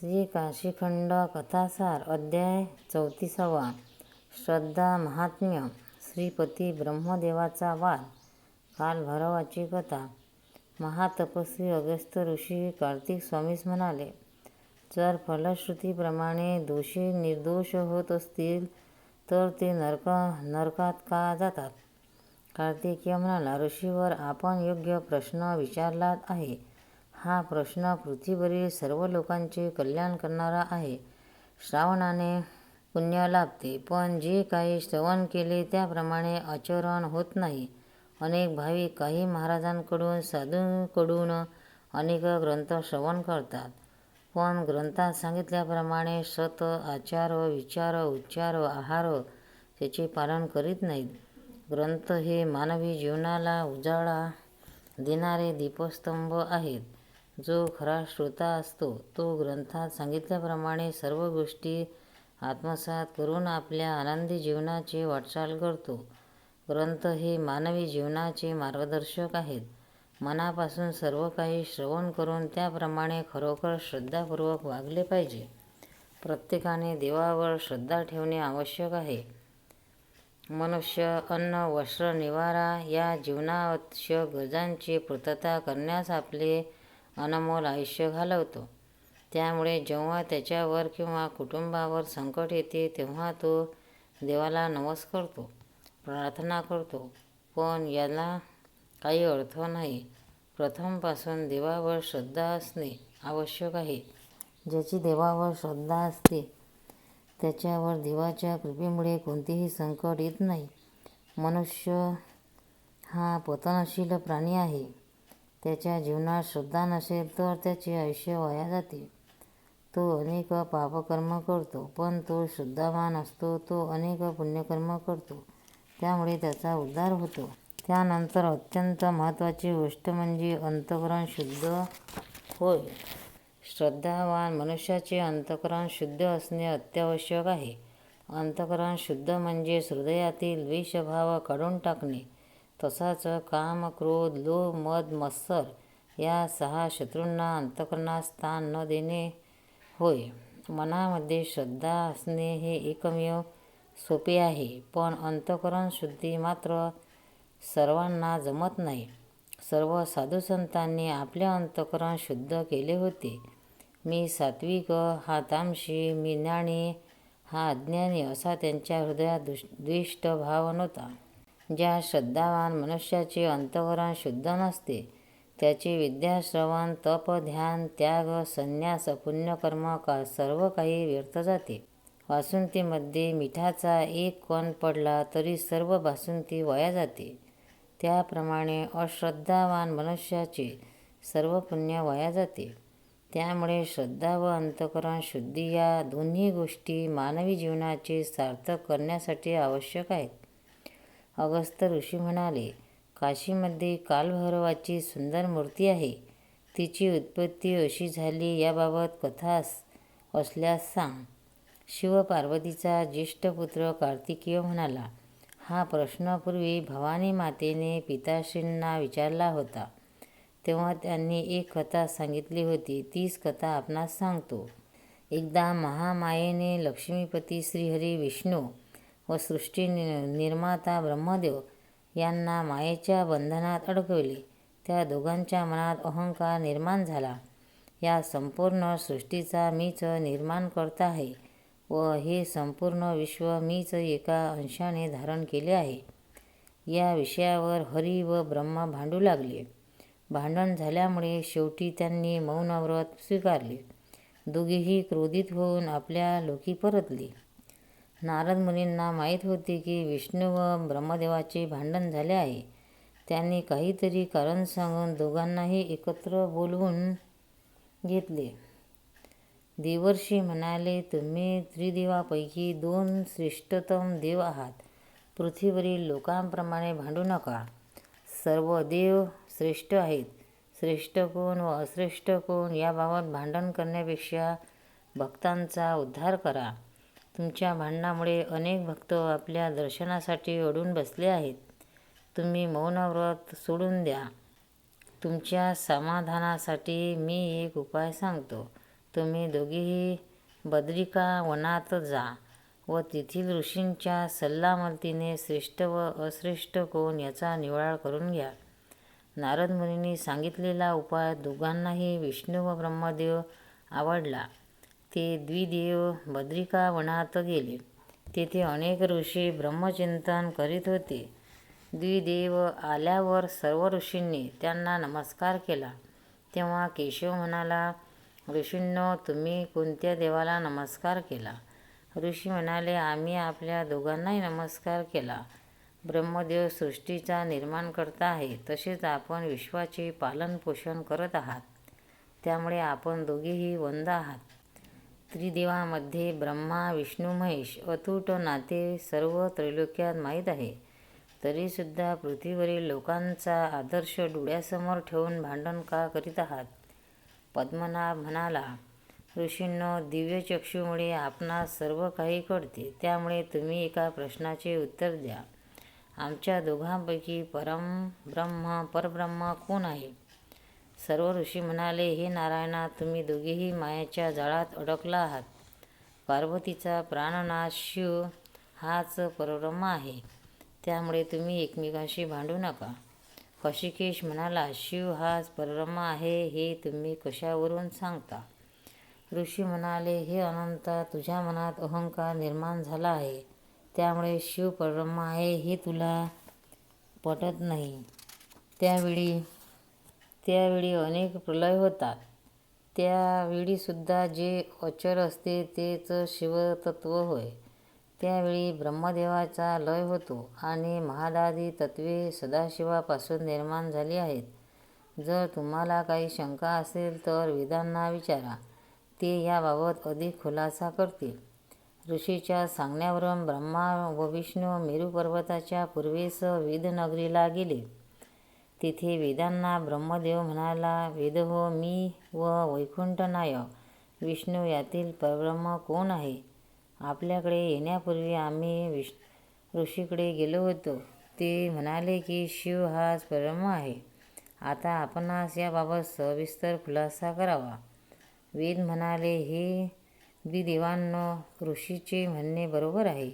श्री काशीखंड कथासार अध्याय चौतीसावा. श्रद्धा महात्म्य. श्रीपती ब्रह्मदेवाचा वाद. कालभैरवाची कथा. महातपस्वी अगस्त्य ऋषी कार्तिक स्वामीस म्हणाले जर फलश्रुतीप्रमाणे दोषी निर्दोष होत असतील तर ते नरक नरकात का जातात? कार्तिकीय म्हणाला ऋषीवर आपण योग्य प्रश्न विचारलात आहे. हा प्रश्न पृथ्वीवरील सर्व लोकांचे कल्याण करणारा आहे. श्रावणाने पुण्य लाभते पण जे काही श्रवण केले त्याप्रमाणे आचरण होत नाही. अनेक भाविक काही महाराजांकडून साधूंकडून अनेक ग्रंथ श्रवण करतात. पण ग्रंथात सांगितल्याप्रमाणे सत आचार विचार उच्चार आहार त्याचे पालन करीत नाहीत. ग्रंथ हे मानवी जीवनाला उजाळा देणारे दीपस्तंभ आहेत. जो खरा श्रोता असतो तो ग्रंथात सांगितल्याप्रमाणे सर्व गोष्टी आत्मसात करून आपल्या आनंदी जीवनाची वाटचाल करतो. ग्रंथ हे मानवी जीवनाचे मार्गदर्शक आहेत. मनापासून सर्व काही श्रवण करून त्याप्रमाणे खरोखर श्रद्धापूर्वक वागले पाहिजे. प्रत्येकाने देवावर श्रद्धा ठेवणे आवश्यक आहे. मनुष्य अन्न वस्त्र निवारा या जीवनावश्यक गरजांची पूर्तता करण्यास आपले अनमोल आयुष्य घालवतो. त्यामुळे जेव्हा त्याच्यावर किंवा कुटुंबावर संकट येते तेव्हा तो देवाला नमस करतो प्रार्थना करतो. पण याला काही अर्थ नाही. प्रथमपासून देवावर श्रद्धा असणे आवश्यक आहे. ज्याची देवावर श्रद्धा असते त्याच्यावर देवाच्या कृपेमुळे कोणतेही संकट येत नाही. मनुष्य हा पतनशील प्राणी आहे. त्याच्या जीवनात श्रद्धा नसेल तर त्याचे आयुष्य वाया जाते. तो अनेक पापकर्म करतो पण तो श्रद्धावान असतो तो अनेक पुण्यकर्म करतो. त्यामुळे त्याचा उद्धार होतो. त्यानंतर अत्यंत महत्त्वाची गोष्ट म्हणजे अंतकरण शुद्ध होय. श्रद्धावान मनुष्याचे अंतकरण शुद्ध असणे अत्यावश्यक आहे. अंतकरण शुद्ध म्हणजे हृदयातील विषभाव काढून टाकणे. तसाच काम क्रोध लोभ मद मत्सर या सहा शत्रूंना अंतकरणात स्थान न देणे होय. मनामध्ये श्रद्धा असणे हे एकमेव सोपे आहे पण अंतकरण शुद्धी मात्र सर्वांना जमत नाही. सर्व साधुसंतांनी आपले अंतकरण शुद्ध केले होते. मी सात्विक हा तामशी मी ज्ञानी हा अज्ञानी असा त्यांच्या हृदयात दुष द्विष्ट भाव नव्हता. ज्या श्रद्धावान मनुष्याचे अंतकरण शुद्ध नसते त्याचे विद्याश्रवण तप ध्यान त्याग संन्यास पुण्यकर्म का सर्व काही व्यर्थ जाते. वासुंतीमध्ये मिठाचा एक कण पडला तरी सर्व बासुंती वाया जाते. त्याप्रमाणे अश्रद्धावान मनुष्याचे सर्व पुण्य वाया जाते. त्यामुळे श्रद्धा व अंतकरण शुद्धी या दोन्ही गोष्टी मानवी जीवनाचे सार्थक करण्यासाठी आवश्यक आहेत. अगस्त ऋषी म्हणाले काशीमध्ये कालभैरवाची सुंदर मूर्ती आहे. तिची उत्पत्ती अशी झाली याबाबत कथा असल्यास सांग. शिवपार्वतीचा ज्येष्ठ पुत्र कार्तिकेय म्हणाला हा प्रश्न पूर्वी भवानी मातेने पिताश्रींना विचारला होता. तेव्हा त्यांनी एक कथा सांगितली होती तीच कथा आपणास सांगतो. एकदा महामायेने लक्ष्मीपती श्रीहरी विष्णू व सृष्टी निर्माता ब्रह्मदेव यांना मायेच्या बंधनात अडकवले. त्या दोघांच्या मनात अहंकार निर्माण झाला. या संपूर्ण सृष्टीचा मीच निर्माण करता आहे व हे संपूर्ण विश्व मीच एका अंशाने धारण केले आहे. या विषयावर हरी व ब्रह्मा भांडू लागले. भांडण झाल्यामुळे शेवटी त्यांनी मौनव्रत स्वीकारले. दोघेही क्रोधित होऊन आपल्या लोकी परतले. नारद मुनींना माहीत होते की विष्णू व ब्रह्मदेवाचे भांडण झाले आहे. त्यांनी काहीतरी कारण सांगून दोघांनाही एकत्र बोलवून घेतले. देवर्षी म्हणाले तुम्ही त्रिदेवापैकी दोन श्रेष्ठतम देव आहात. पृथ्वीवरील लोकांप्रमाणे भांडू नका. सर्व देव श्रेष्ठ आहेत. श्रेष्ठ कोण व अश्रेष्ठ कोण याबाबत भांडण करण्यापेक्षा भक्तांचा उद्धार करा. तुमच्या भांडणामुळे अनेक भक्त आपल्या दर्शनासाठी अडून बसले आहेत. तुम्ही मौनव्रत सोडून द्या. तुमच्या समाधानासाठी मी एक उपाय सांगतो. तुम्ही दोघेही बद्रिका वनात जा व तेथील ऋषींच्या सल्लामलतीने श्रेष्ठ व अश्रेष्ठ कोण याचा निवाळ करून घ्या. नारद मुनींनी सांगितलेला उपाय दोघांनाही विष्णू व ब्रह्मदेव आवडला. ते द्विदेव बद्रिका वनात गेले. तेथे अनेक ऋषी ब्रह्मचिंतन करीत होते. द्विदेव आल्यावर सर्व ऋषींनी त्यांना नमस्कार केला. तेव्हा केशव म्हणाला ऋषींनो तुम्ही कोणत्या देवाला नमस्कार केला? ऋषी म्हणाले आम्ही आपल्या दोघांनाही नमस्कार केला. ब्रह्मदेव सृष्टीचा निर्माण करता आहे तसेच आपण विश्वाचे पालनपोषण करत आहात. त्यामुळे आपण दोघेही वंद आहात. त्रिदेवामध्ये ब्रह्मा विष्णू महेश अतूट नाते सर्व त्रैलोक्यात माहीत आहे. तरीसुद्धा पृथ्वीवरील लोकांचा आदर्श डोळ्यासमोर ठेवून भांडण का करीत आहात? पद्मनाभ म्हणाला ऋषींनो दिव्यचक्षूमुळे आपणास सर्व काही कळते. त्यामुळे तुम्ही एका प्रश्नाचे उत्तर द्या. आमच्या दोघांपैकी परम ब्रह्म परब्रह्म कोण आहे? सर्व ऋषी म्हणाले हे नारायणा तुम्ही दोघेही मायाच्या जाळात अडकला आहात. पार्वतीचा प्राणनाथ शिव हाच परब्रह्म आहे. त्यामुळे तुम्ही एकमेकांशी भांडू नका. कशिकेश म्हणाला शिव हाच परब्रह्म आहे हे तुम्ही कशावरून सांगता? ऋषी म्हणाले हे अनंत तुझ्या मनात अहंकार निर्माण झाला आहे. त्यामुळे शिव परब्रह्म आहे हे तुला पटत नाही. त्यावेळी त्यावेळी अनेक प्रलय होतात. त्यावेळीसुद्धा जे अचर असते तेच शिवतत्व होय. त्यावेळी ब्रह्मदेवाचा लय होतो आणि महादादी तत्वे सदाशिवापासून निर्माण झाली आहेत. जर तुम्हाला काही शंका असेल तर वेदांना विचारा. ते याबाबत अधिक खुलासा करतील. ऋषीच्या सांगण्यावरून ब्रह्मा व विष्णू मेरू पर्वताच्या पूर्वेस वेदनगरीला गेले. तिथे वेदांना ब्रह्मदेव म्हणाला वेद हो मी व वैकुंठनायक विष्णू यातील परब्रह्म कोण आहे? आपल्याकडे येण्यापूर्वी आम्ही विष ऋषीकडे गेलो होतो. ते म्हणाले की शिव हाच परब्रह्म आहे. आता आपणास याबाबत सविस्तर खुलासा करावा. वेद म्हणाले हे द्विदेवांनो ऋषीचे म्हणणे बरोबर आहे.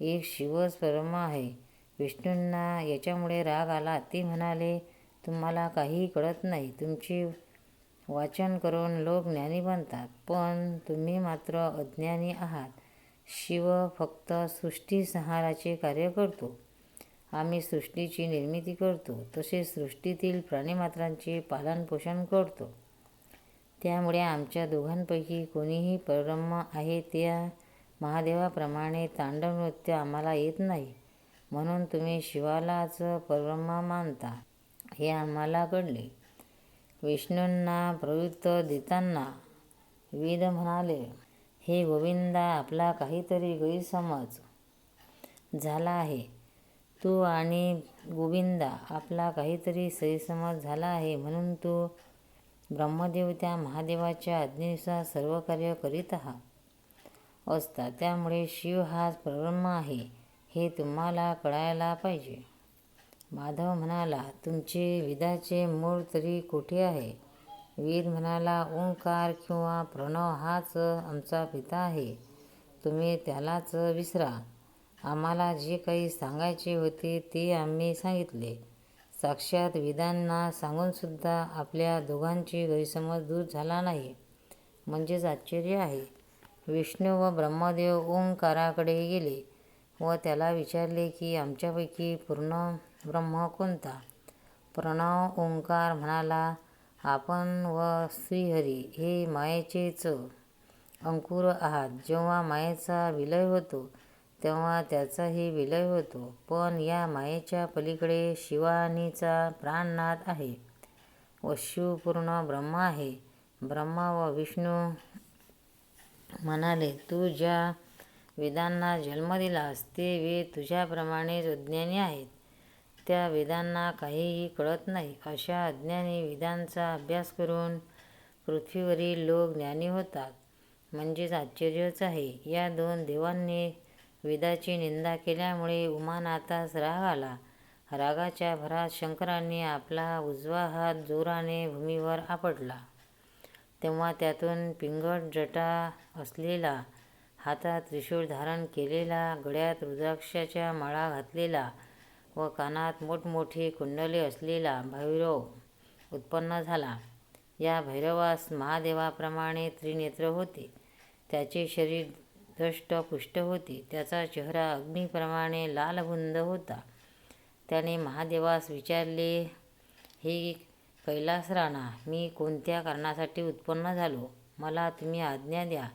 एक शिवच परब्रह्म आहे. विष्णूंना याच्यामुळे राग आला. ते म्हणाले तुम्हाला काहीही कळत नाही. तुमचे वाचन करून लोक ज्ञानी बनतात. पण तुम्ही मात्र अज्ञानी आहात. शिव फक्त सृष्टीसंहाराचे कार्य करतो. आम्ही सृष्टीची निर्मिती करतो. तसेच सृष्टीतील प्राणीमात्रांचे पालनपोषण करतो. त्यामुळे आमच्या दोघांपैकी कोणीही परब्रह्म आहे त्या महादेवाप्रमाणे तांडव नृत्य आम्हाला येत नाही. म्हणून तुम्ही शिवालाच परब्रह्म मानता. हे आम्हाला कळले. विष्णूंना प्रवृत्त देताना वेद म्हणाले हे गोविंदा आपला काहीतरी गैरसमज झाला आहे. तू आणि गोविंदा आपला काहीतरी सैसमज झाला आहे म्हणून तू ब्रह्मदेव त्या महादेवाच्या आज्ञेनुसार सर्व कार्य करीत आहात. असता त्यामुळे शिव हाच परब्रह्म आहे. हे तुम्हाला कळायला पाहिजे. माधव म्हणाला तुमचे विदाचे मूळ तरी कुठे आहे? वेद म्हणाला ओंकार किंवा प्रणव हाच आमचा पिता आहे. तुम्ही त्यालाच विसरा. आम्हाला जे काही सांगायचे होते ते आम्ही सांगितले. साक्षात विदांना सांगूनसुद्धा आपल्या दोघांची गैरसमज दूर झाला नाही. म्हणजेच आश्चर्य आहे. विष्णू व ब्रह्मदेव ओंकाराकडे गेले. व त्याला विचारले की आमच्यापैकी पूर्ण ब्रह्म कोणता? प्रणव ओंकार म्हणाला आपण व श्रीहरी हे मायेचेच अंकुर आहात. जेव्हा मायेचा विलय होतो तेव्हा त्याचाही विलय होतो. पण या मायेच्या पलीकडे शिवानीचा प्राणनाथ आहे. व शिवपूर्ण ब्रह्म आहे. ब्रह्मा व विष्णू म्हणाले तू ज्या वेदांना जन्म दिलास ते वेद तुझ्याप्रमाणेच अज्ञानी आहेत. त्या वेदांना काहीही कळत नाही. अशा अज्ञानी वेदांचा अभ्यास करून पृथ्वीवरील लोक ज्ञानी होतात. म्हणजेच आश्चर्यच आहे. या दोन देवांनी वेदाची निंदा केल्यामुळे उमानाथास राग आला. रागाच्या भरात शंकरांनी आपला उजवा हात जोराने भूमीवर आपटला. तेव्हा त्यातून पिंगट जटा असलेला हातात त्रिशूळ धारण केलेला गळ्यात रुद्राक्षाच्या माळा घातलेला व कानात मोठमोठी कुंडले असलेला भैरव उत्पन्न झाला. या भैरवास महादेवाप्रमाणे त्रिनेत्र होते. त्याचे शरीर धष्टपुष्ट होते. त्याचा चेहरा अग्नीप्रमाणे लालबुंद होता. त्याने महादेवास विचारले हे कैलासराणा मी कोणत्या कारणासाठी उत्पन्न झालो? मला तुम्ही आज्ञा द्या.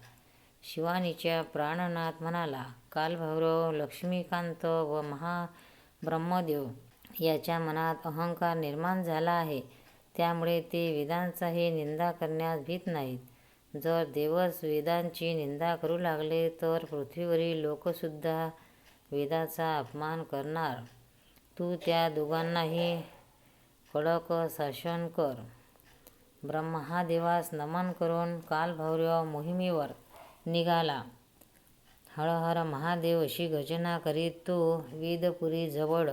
शिवानीच्या प्राणनाथ म्हणाला कालभैरव लक्ष्मीकांत व महाब्रह्मदेव याच्या मनात अहंकार निर्माण झाला आहे. त्यामुळे ते वेदांचाही निंदा करण्यास भीत नाहीत. जर देवच वेदांची निंदा करू लागले तर पृथ्वीवरील लोकसुद्धा वेदाचा अपमान करणार. तू त्या दोघांनाही कडक शासन कर. ब्रह्मादेवास नमन करून कालभैरव मोहिमेवर निघाला. हर महादेव अशी गजना करीत तो वेदपुरीजवळ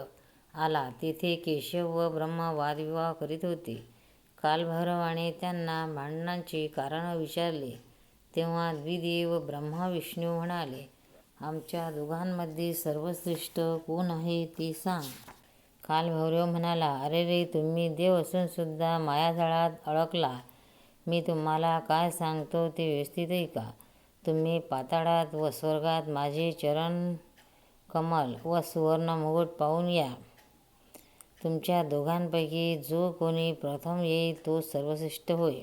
आला. तेथे केशव व ब्रह्मा वादविवाह करीत होते. कालभैरवाने त्यांना भांडणांचे कारण विचारले. तेव्हा द्विदेव ब्रह्मा विष्णू म्हणाले आमच्या दोघांमध्ये सर्वश्रेष्ठ कोण आहे ते सांग. कालभैरव म्हणाला अरे रे तुम्ही देव असूनसुद्धा मायाजाळात अडकला. मी तुम्हाला काय सांगतो ते व्यवस्थित आहे का? तुम्ही पाताळात व स्वर्गात माझे चरण कमल व सुवर्ण पाहून या. तुमच्या दोघांपैकी जो कोणी प्रथम येईल तो सर्वश्रेष्ठ होय.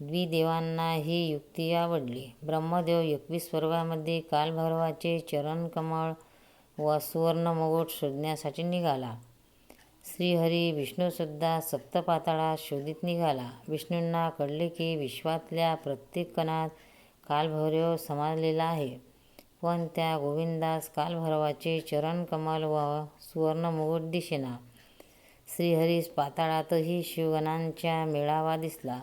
द्विदेवांना ही युक्ती आवडली. ब्रह्मदेव एकवीस स्वर्गामध्ये कालभैरवाचे चरणकमळ व सुवर्णमुकुट शोधण्यासाठी निघाला. श्रीहरी विष्णूसुद्धा सप्तपाताळात शोधित निघाला. विष्णूंना कळले की विश्वातल्या प्रत्येक कणात कालभैरव समाजलेला आहे. पण त्या गोविंदास कालभैरवाचे चरणकमल व सुवर्णमुकुट दिसेना. श्रीहरीस पाताळातही शिवगणांचा मेळावा दिसला.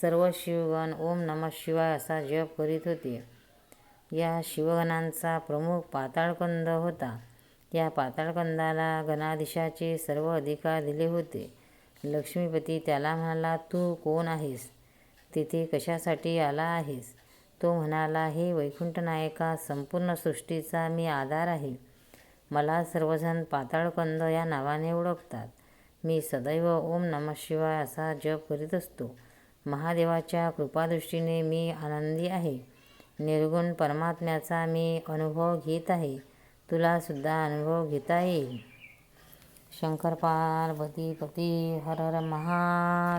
सर्व शिवगण ओम नमः शिवाय असा जप करीत होते. या शिवगणांचा प्रमुख पाताळकंद होता. या पाताळकंदाला गणाधीशाचे सर्व अधिकार दिले होते. लक्ष्मीपती त्याला म्हणाला तू कोण आहेस? तिथे कशासाठी आला आहेस? तो म्हणाला हे वैकुंठनायका संपूर्ण सृष्टीचा मी आधार आहे. मला सर्वजण पाताळकंद या नावाने ओळखतात. मी सदैव ओम नमः शिवाय असा जप करीत असतो. महादेवाच्या कृपादृष्टीने मी आनंदी आहे. निर्गुण परमात्म्याचा मी अनुभव घेत आहे. तुलासुद्धा अनुभव घेता येईल. शंकर पार्वती पती हर हर महा